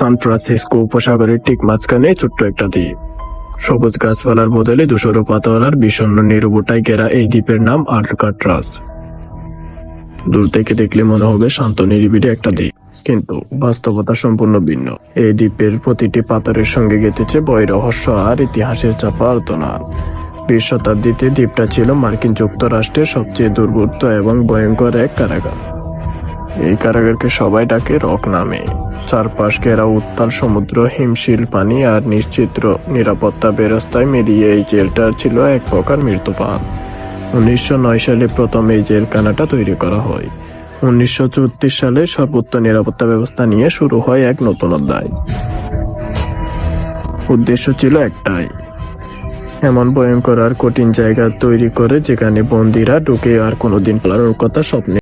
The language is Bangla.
সান ফ্রান্সিসকো উপসাগরের ঠিক মাঝখানে ছোট্ট একটা দ্বীপ। সবুজ গাছপালার বদলে ধূসর পাথর আর বিষণ্ণ নিরবটায় ঘেরা এই দ্বীপের নাম আলকাট্রাস। দূর থেকে দেখলে মনে হবে শান্ত নিরিবিলি একটা দ্বীপ, কিন্তু বাস্তবতা সম্পূর্ণ ভিন্ন। এই দ্বীপের প্রতিটি পাথরের সঙ্গে গেঁথেছে বই রহস্য আর ইতিহাসের চাপা আর্তনাদ বিশ শতাব্দীতে দ্বীপটা ছিল মার্কিন যুক্তরাষ্ট্রের সবচেয়ে দুর্বৃত্ত এবং ভয়ঙ্কর এক কারাগার। এই কারাগারকে সবাই ডাকে রক নামে। চারপাশ ঘেরা উত্তাল সমুদ্র, হিমশীল পানি আর নিশ্চিত্র নিরাপত্তা ব্যবস্থায় মিলিয়ে এই জেলটা ছিল এক প্রকার মৃত্যুফান। উনিশশো সালে প্রথম এই জেলখানাটা তৈরি করা হয়। উনিশশো চৌত্রিশ সালে সর্বোচ্চ নিরাপত্তা ব্যবস্থা নিয়ে শুরু হয় এক নতুন অধ্যায়। উদ্দেশ্য ছিল একটাই। এমন ভয়ঙ্কর আর কঠিন জায়গা তৈরি করে যেখানে বন্দিরা ঢুকে আর কোনোদিন পালানোর কথা স্বপ্নে